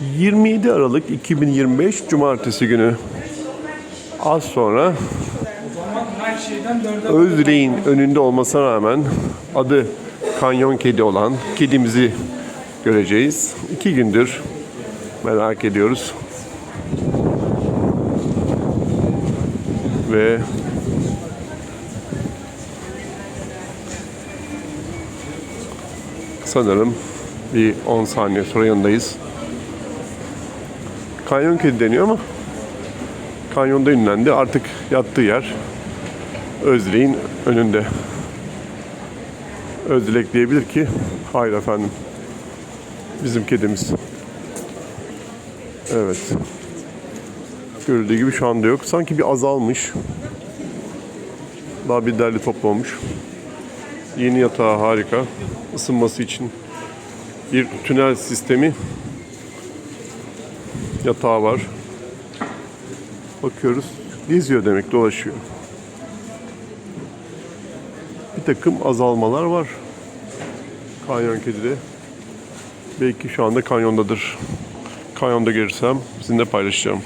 27 Aralık 2025 Cumartesi günü az sonra Özdireğin önünde olmasına rağmen adı kanyon kedi olan kedimizi göreceğiz. İki gündür merak ediyoruz. Ve sanırım bir 10 saniye sonra yanındayız. Kanyon kedi deniyor ama kanyonda ünlendi. Artık yattığı yer Özdileğin önünde. Özdilek diyebilir ki hayır efendim. Bizim kedimiz. Evet. Görüldüğü gibi şu anda yok. Sanki bir azalmış. Daha bir derli toplu olmuş. Yeni yatağı harika. Isınması için bir tünel sistemi yatağı var. Bakıyoruz. Geziyor demek dolaşıyor. Bir takım azalmalar var. Kanyon kedide. Belki şu anda kanyondadır. Kanyonda görürsem sizinle paylaşacağım.